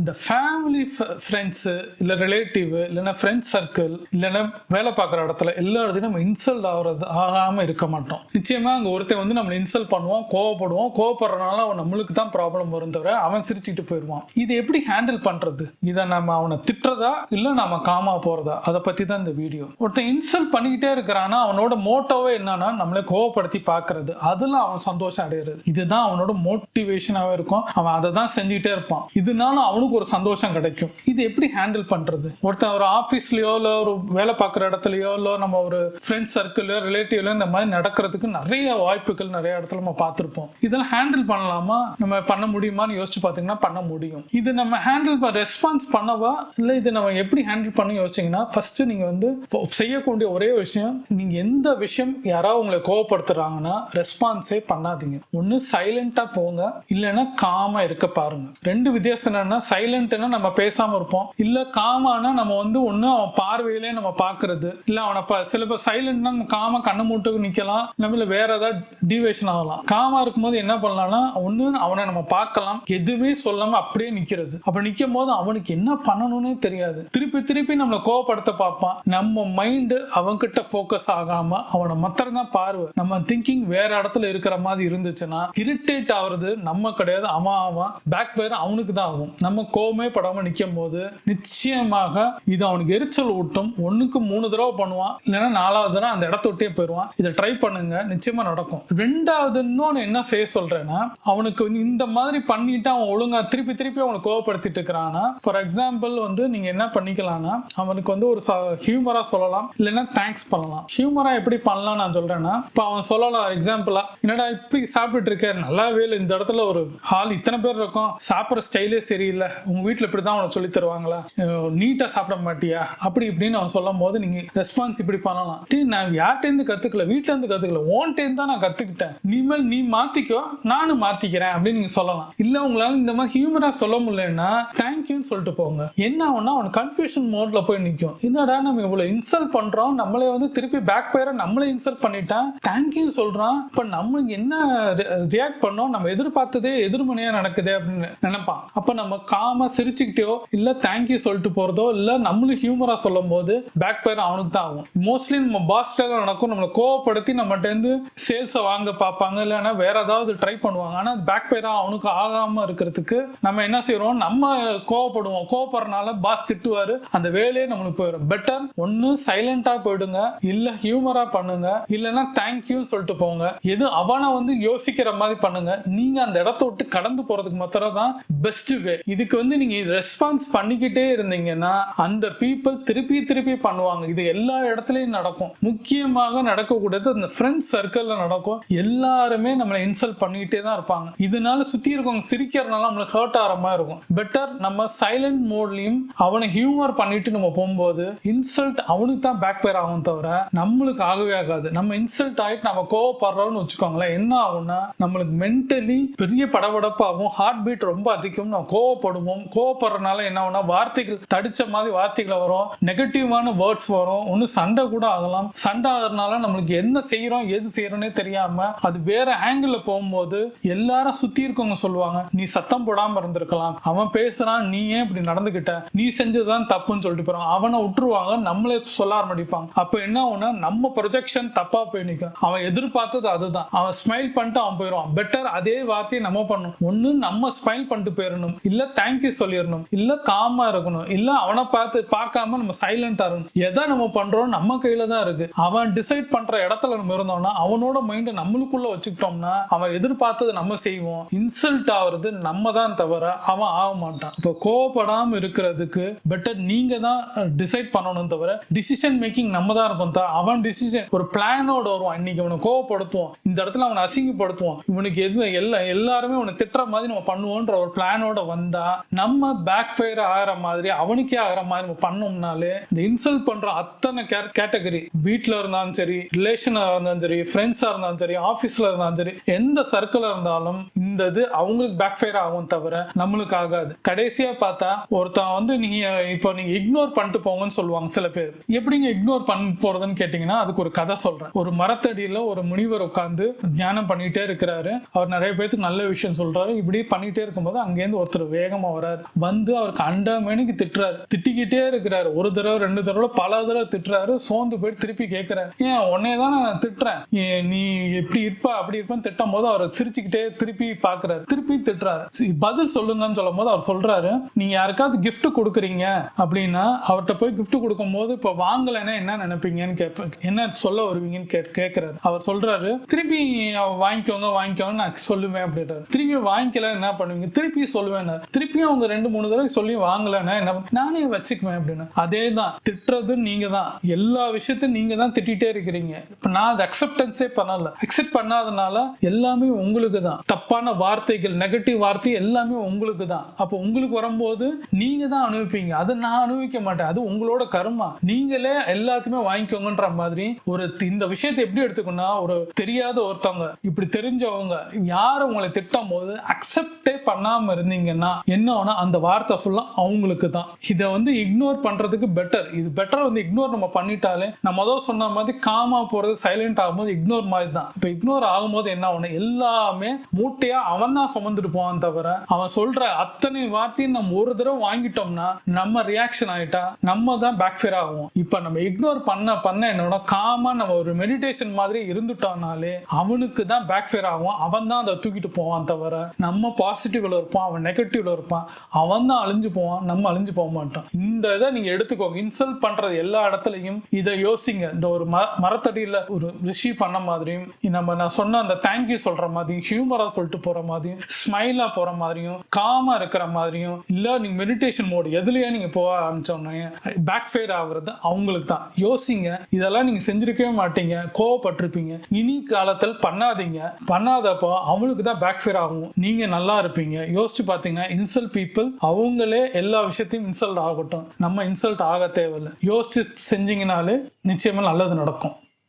இந்த family friends இல்லை relative இல்லைன்னா ஃப்ரெண்ட்ஸ் சர்க்கிள் இல்லைன்னா வேலை பார்க்குற இடத்துல எல்லா இடத்துலையும் நம்ம இன்சல்ட் ஆகிறது ஆகாமல் இருக்க மாட்டோம். நிச்சயமாக அங்கே ஒருத்தன் வந்து நம்மளை இன்சல்ட் பண்ணுவான் கோவப்படுவோம் கோவப்படுறதுனால அவன் நம்மளுக்கு தான் ப்ராப்ளம் வரும் தவிர அவன் சிரிச்சுட்டு போயிடுவான். இது எப்படி ஹேண்டில் பண்ணுறது இதை நம்ம அவனை திட்டுறதா இல்லை நம்ம காமா போகிறதா அதை பற்றி தான் இந்த வீடியோ ஒருத்தன் இன்சல்ட் பண்ணிக்கிட்டே இருக்கிறான்னா அவனோட மோட்டோவே என்னன்னா நம்மளை கோவப்படுத்தி பார்க்கறது. அதில் அவன் சந்தோஷம் அடைகிறது இதுதான் அவனோட மோட்டிவேஷனாகவே இருக்கும். அவன் அதை தான் செஞ்சுக்கிட்டே இருப்பான். இதனால அவனுக்கு ஒரு சந்தோஷம் கிடைக்கும். இது எப்படி ஹேண்டில் பண்றது? ஒருத்தன் ஒரு ஆஃபீஸ்லயோ இல்லை ஒரு வேலை பார்க்குற இடத்துலயோ இல்லை நம்ம ஒரு ஃப்ரெண்ட்ஸ் சர்க்கிள்லயோ ரிலேட்டிவ்லயோ இந்த மாதிரி நடக்கிறதுக்கு நிறைய வாய்ப்புகள் நிறைய இடத்துல நம்ம பார்த்துருப்போம். இதெல்லாம் ஹேண்டில் பண்ணலாமா? நம்ம பண்ண முடியுமான்னு யோசிச்சு பார்த்தீங்கன்னா பண்ண முடியும். இது நம்ம ஹேண்டில் ரெஸ்பான்ஸ் பண்ணவா? இல்லை இது நம்ம எப்படி ஹேண்டில் பண்ணி யோசிச்சீங்கன்னா ஃபர்ஸ்ட் நீங்க வந்து செய்யக்கூடிய ஒரே விஷயம் நீங்க எந்த விஷயம் யாராவது உங்களை கோவப்படுத்துறாங்கன்னா ரெஸ்பான்ஸே பண்ணாதீங்க. ஒன்று சைலண்டா போங்க. இல்லைன்னா காமா இருக்க பாருங்க. ரெண்டு வித்தியாசம் என்னன்னா சைலண்ட்னா நம்ம பேசாம இருப்போம். இல்ல காமானா நம்ம வந்து ஒண்ணு அவன் பார்வையிலே நம்ம பாக்குறது இல்ல அவனை சில பேர் சைலண்ட்னா நம்ம காமா கண்ணு மூட்டுக்கு நிக்கலாம். நம்மள வேற ஏதாவது டிவேஷன் ஆகலாம். காமா இருக்கும்போது என்ன பண்ணலாம்னா ஒண்ணு அவனை நம்ம பார்க்கலாம். எதுவுமே சொல்லாம அப்படியே நிக்கிறது. அப்ப நிக்கும் போது அவனுக்கு என்ன பண்ணணும்னே தெரியாது. திருப்பி திருப்பி நம்மளை கோவப்படுத்த பார்ப்பான். நம்ம மைண்டு அவன்கிட்ட ஃபோக்கஸ் ஆகாம அவனை மாத்திரம் தான் பார்வை. நம்ம திங்கிங் வேற இடத்துல இருக்கிற மாதிரி இருந்துச்சுன்னா இரிட்டேட் ஆகுறது நம்ம கிடையாது. அவன் அவன் பேக் பேர் அவனுக்கு தான் ஆகும். நம்ம கோவமே படாமல் நிற்கும் போது நிச்சயமாக இது அவனுக்கு எரிச்சல் ஊட்டும். ஒன்றுக்கு மூணு தடவை பண்ணுவான். இல்லைன்னா நாலாவது தடவை அந்த இடத்த விட்டே போயிடுவான் இதை ட்ரை பண்ணுங்க. நிச்சயமா நடக்கும். ரெண்டாவது இன்னொன்று என்ன செய்ய சொல்றேன்னா அவனுக்கு இந்த மாதிரி பண்ணிட்டு அவன் ஒழுங்கா திருப்பி திருப்பி அவனை கோவப்படுத்திட்டு இருக்கிறான்னா ஃபார் எக்ஸாம்பிள் வந்து நீங்க என்ன பண்ணிக்கலாம்னா அவனுக்கு வந்து ஒரு ஹியூமரா சொல்லலாம். இல்லைன்னா தேங்க்ஸ் பண்ணலாம். ஹியூமரா எப்படி பண்ணலாம் நான் சொல்றேன்னா இப்போ அவன் சொல்லலாம் எக்ஸாம்பிளா என்னடா இப்படி சாப்பிட்டுட்டு இருக்க? நல்லாவே இல்லை. இந்த இடத்துல ஒரு ஹால் இத்தனை பேர் இருக்கும். சாப்பிட்ற ஸ்டைலே சரியில்லை. உங்கள் வீட்டில் இப்படி தான் அவனை சொல்லி தருவாங்களா நீட்டாக சாப்பிட மாட்டியா? அப்படி இப்படின்னு அவன் சொல்லும் போது நீங்க ரெஸ்பான்ஸ் இப்படி பண்ணலாம். டீ நான் யார்கிட்டேருந்து கத்துக்கல? வீட்ல இருந்து ஓன்ட்டேருந்து தான் நான் கத்துக்கிட்டேன். மேல் நீ மாத்திக்கோ நானும் மாத்திக்கிறேன். அப்படின்னு நீங்கள் சொல்லலாம். இல்ல உங்களால இந்த மாதிரி ஹியூமரா சொல்ல முடியலன்னா தேங்க்யூன்னு சொல்லிட்டு போங்க. என்ன ஆகும்னா அவன் கன்ஃபியூஷன் மோட்ல போய் நிற்கும் என்னடா நம்ம இவ்வளவு இன்சல்ட் பண்றோம். நம்மளே வந்து திருப்பி பேக் பேர நம்மளே இன்சல்ட் பண்ணிட்டான். தேங்க்யூ சொல்றான். இப்ப நம்ம என்ன ரியாக்ட் பண்ணோம்? நம்ம எதிர்பார்த்ததே எதிர்மனையா நடக்குது அப்படின்னு நினைப்பான். அப்ப நம்ம காமா சிரிச்சுக்கிட்டோ இல்ல தேங்க்யூ சொல்லிட்டு போறதோ இல்ல நம்மளும் ஹியூமரா சொல்லும் போது பேக் பேர் அவனுக்கு தான் ஆகும். மோஸ்ட்லி நம்ம பாஸ்டாக நடக்கும் நம்மளை கோவப்படுத்தி நம்மகிட்ட இருந்து சேல்ஸை வாங்க பார்ப்பாங்க இல்லைன்னா வேற ஏதாவது ட்ரை பண்ணுவாங்க. ஆனா பேக் பேரா அவனுக்கு ஆகாம இருக்கிறதுக்கு நம்ம என்ன செய்யறோம்? நம்ம கோவப்படுவோம். கோவப்படுறனால பாஸ் திட்டுவாரு. அந்த வேலையே நம்மளுக்கு போயிடும். பெட்டர் ஒன்னு சைலண்டா போயிடுங்க இல்ல ஹியூமரா பண்ணுங்க இல்லைன்னா தேங்க்யூ சொல்லிட்டு போங்க. எது அவனை வந்து யோசிக்கிற மாதிரி பண்ணுங்க. நீங்க அந்த இடத்த விட்டு கடந்து போறதுக்கு மாத்திரம் தான் பெஸ்ட் வே இதுக்கு வந்து நீங்க ரெஸ்பான்ஸ் பண்ணிக்கிட்டே இருந்தீங்கன்னா அந்த பீப்புள் திருப்பி திருப்பி பண்ணுவாங்க. இது எல்லா இடத்துலயும் நடக்கும். முக்கியமாக நடக்கக்கூடியது அந்த ஃப்ரெண்ட்ஸ் சர்க்கிள்ல நடக்கும். எல்லாருமே நம்மளை இன்சல்ட் பண்ணிக்கிட்டே தான் இருப்பாங்க. இதனால சுத்தி இருக்கவங்க சிரிக்கிறதுனால நம்மளுக்கு ஹர்ட் ஆகிற மாதிரி இருக்கும். பெட்டர் நம்ம சைலண்ட் மோட்லயும் அவனை ஹியூமர் பண்ணிட்டு நம்ம போகும்போது இன்சல்ட் அவனுக்கு தான் பேக் பேர் ஆகும் தவிர நம்மளுக்கு ஆகவே ஆகாது. நம்ம இன்சல்ட் ஆயிட்டு நம்ம கோவப்படுறோம்னு வச்சுக்கோங்களேன் என்ன ஆகும்னா நம்மளுக்கு மென்டலி பெரிய படபடப்பாகும் ஹார்ட் பீட் ரொம்ப அதிகம் நம்ம கோவப்படுவோம் கோவப்படுறதுனால என்ன ஆகும்னா வார்த்தைகள் தடிச்ச மாதிரி வார்த்தைகள் வரும். நெகட்டிவான வேர்ட்ஸ் வரும். ஒன்னும் சண்டை கூட ஆகலாம். சண்டை ஆகிறதுனால நம்மளுக்கு என்ன செய்யறோம் எது செய்யறோம்னே தெரியாம அது வேற ஆங்கிள் போகும்போது எல்லாரும் சுத்தி இருக்கவங்க சொல்லுவாங்க நீ சத்தம் போடாம இருந்திருக்கலாம். அவன் பேசுறான் நீ ஏன் இப்படி நடந்துகிட்ட? நீ செஞ்சதுதான் தப்புன்னு சொல்லிட்டு போறான். அவனை விட்டுருவாங்க நம்மளே சொல்ல ஆரம்பிப்பாங்க. அப்ப என்ன ஆகும்னா நம்ம ப்ரொஜெக்ஷன் தப்பா போய் நிற்கும் அவன் எதிர்பார்த்தது அதுதான். அவன் ஸ்மைல் பண்ணிட்டு அவன் போயிடுவான். பெட்டர் அதே வார்த்தையை நம்ம பண்ணணும். ஒன்னு நம்ம ஸ்மைல் பண்ணிட்டு போயிடணும். இல்ல தேங்க்யூ சொல்லிடணும் இல்ல காமா இருக்கணும். இல்ல அவனை பார்த்து பார்க்காம நம்ம சைலண்டா இருக்கணும். எதை நம்ம பண்றோம்? நம்ம கையில தான் இருக்கு. அவன் டிசைட் பண்ற இடத்துல நம்ம இருந்தோம்னா அவனோட மைண்டை நம்மளுக்குள்ள வச்சுக்கிட்டோம்னா அவன் எதிர்பார்த்தது நம்ம செய்வோம். இன்சல்ட் ஆகுறது நம்ம தான் தவிர அவன் ஆக மாட்டான். இப்போ கோவப்படாம இருக்கிறதுக்கு பெட்டர் நீங்க தான் டிசைட் பண்ணணும் தவிர டிசிஷன் மேக்கிங் நம்ம தான் இருக்கும் தான் அவன் டிசிஷன் ஒரு பிளானோட வருவான். இன்னைக்கு அவனை கோவப்படுத்துவோம் இந்த இடத்துல அவனை அசிங்கப்படுத்துவோம் இவனுக்கு எது எல்லா எல்லாருமே அவனை திட்டுற மாதிரி நம்ம பண்ணுவோன்ற ஒரு பிளானோட வந்தா நம்ம பேக் ஃபயர் ஆகிற மாதிரி அவனுக்கே ஆகிற மாதிரி நம்ம பண்ணோம்னாலே இந்த இன்சல்ட் பண்ற அத்தனை கேட்டகரி வீட்டில் இருந்தாலும் சரி ரிலேஷனாக இருந்தாலும் சரி ஃப்ரெண்ட்ஸாக இருந்தாலும் சரி ஆஃபீஸில் இருந்தாலும் சரி எந்த சர்க்கிள் இருந்தாலும் இந்த இது அவங்களுக்கு பேக் ஃபயர் ஆகும் தவிர நம்மளுக்கு ஆகாது. கடைசியா பார்த்தா ஒருத்தன் வந்து நீங்க இப்போ நீங்க இக்னோர் பண்ணிட்டு போங்கன்னு சொல்லுவாங்க சில பேர். எப்படிங்க இக்னோர் பண்ண போறதுன்னு கேட்டீங்கன்னா அதுக்கு ஒரு கதை சொல்றேன். ஒரு மரத்தடியில ஒரு முனிவர் உட்கார்ந்து தியானம் பண்ணிட்டே இருக்கிறாரு. அவர் நிறைய பேருக்கு நல்ல விஷயம் சொல்றாரு. இப்படி பண்ணிட்டே இருக்கும்போது அங்கேருந்து ஒருத்தர் வேகமா வராரு. வந்து அவருக்கு அண்டாமேனுக்கு திட்டுறாரு. திட்டிக்கிட்டே இருக்கிறாரு. ஒரு தடவை ரெண்டு தடவை பல தடவை திட்டுறாரு. சோர்ந்து போயிட்டு திருப்பி கேட்கிறாரு ஏன் உன்னே தான் நான் திட்டுறேன். நீ எப்படி இருப்ப அப்படி இருப்பேன்னு திட்டும் போது அவர் சிரிச்சுக்கிட்டே திருப்பி பாக்குறாரு திருப்பி திட்டுறாரு. பதில் சொல்லுங்கன்னு சொல்லும் போது அவர் சொல்றாரு நீங்க யாருக்காவது கிஃப்ட் கொடுக்குறீங்க அப்படின்னா அவர்கிட்ட போய் கிஃப்ட் கொடுக்கும் போது இப்ப வாங்கலைன்னா என்ன நினைப்பீங்கன்னு கேட்பேன் என்ன சொல்ல வருவீங்கன்னு கே கேட்கிறாரு அவர் சொல்றாரு திருப்பி வாங்கிக்கோங்க வாங்கிக்கோங்க நான் சொல்லுவேன் அப்படின்றாரு. திருப்பி வாங்கிக்கல என்ன பண்ணுவீங்க? திருப்பி சொல்லுவேன் திருப்பியும் அவங்க ரெண்டு மூணு தடவை சொல்லி வாங்கலைன்னா என்ன நானே வச்சுக்குவேன் அப்படின்னு. அதே தான் திட்டுறது நீங்க தான் எல்லா விஷயத்தையும் நீங்க தான் திட்டிகிட்டே இருக்கிறீங்க. இப்போ நான் அதை அக்செப்டன்ஸே பண்ணல. அக்செப்ட் பண்ணாதனால எல்லாமே உங்களுக்கு தான் தப்பான வார்த்தைகள் நெகட்டிவ் வார்த்தை எல்லாமே உங்களுக்கு தான் அப்போ உங்களுக்கு வரும்போது நீங்க தான் அனுபவிப்பீங்க. அதை நான் அனுபவிக்க மாட்டேன். அது உங்களோட கர்மா. நீங்களே எல்லாத்தையுமே வாங்கிக்கோங்கன்ற மாதிரி ஒரு இந்த விஷயத்தை எப்படி எடுத்துக்கணும்னா ஒரு தெரியாத ஒருத்தவங்க இப்படி தெரிஞ்சவங்க யார் உங்களை திட்டும் போது அக்செப்டே பண்ணாம இருந்தீங்கன்னா என்ன ஆனா அந்த வார்த்தை ஃபுல்லா அவங்களுக்கு தான் இதை வந்து இக்னோர் பண்றதுக்கு பெட்டர் இது பெட்டர் வந்து இக்னோர் நம்ம பண்ணிட்டாலே நான் முதல் சொன்ன மாதிரி காமா போறது சைலண்ட் ஆகும்போது இக்னோர் மாதிரி தான் இப்போ இக்னோர் ஆகும்போது என்ன ஆகும் எல்லாமே மூட்டையா அவன் தான் சுமந்துட்டு போவான் தவிர அவன் சொல்ற அத்தனை வார்த்தையும் நம்ம ஒரு தடவை வாங்கிட்டோம்னா நம்ம ரியாக்ஷன் ஆயிட்டா நம்ம தான் பேக்ஃபேர் ஆகும் இப்போ நம்ம இக்னோர் பண்ண பண்ண என்னோட காமா நம்ம ஒரு மெடிடேஷன் மாதிரி இருந்துட்டோம்னாலே அவனுக்கு தான் பேக்ஃபேர் ஆகும். அவன் தான் அதை தூக்கிட்டு போவான் தவிர நம்ம பாசிட்டிவ்ல இருப்பான் அவன் நெகட்டிவ்ல இருப்பான். அவன் தான் அழிஞ்சு போவான் நம்ம அழிஞ்சு போக மாட்டோம். இந்த இதை நீங்க எடுத்துக்கோங்க. இன்சல்ட் பண்றது எல்லா இடத்துலையும் இதை யோசிங்க. இந்த ஒரு ம மரத்தடியில ஒரு ரிஷி பண்ண மாதிரியும் நம்ம நான் சொன்ன அந்த தேங்க்யூ சொல்ற மாதிரியும் ஹியூமரா சொல்லிட்டு போற மாதிரியும் ஸ்மைலா போற மாதிரியும் காமா இருக்கிற மாதிரியும் இல்ல நீங்க மெடிடேஷன் மோடு எதுலயே நீங்க போக ஆரம்பிச்சோன்னே பேக் ஃபேர் ஆகுறது அவங்களுக்கு தான் யோசிங்க இதெல்லாம் நீங்க செஞ்சிருக்கவே மாட்டீங்க கோவப்பட்டிருப்பீங்க. இனி காலத்தில் பண்ணாதீங்க. பண்ணாதப்போ அவங்களுக்கு தான் பேக் ஃபேர் ஆகும். நீங்க நல்லா இருப்பீங்க. யோசிச்சு பார்த்தீங்கன்னா இன்சல்ட் பீப்புள் அவங்களே எல்லா விஷயத்தையும் இன்சல்ட் ஆகட்டும். நம்ம இன்சல்ட் ஆக தேவையில்லை. யோசிச்சு செஞ்சீங்கனாலே நிச்சயமா நல்லது நடக்கும்.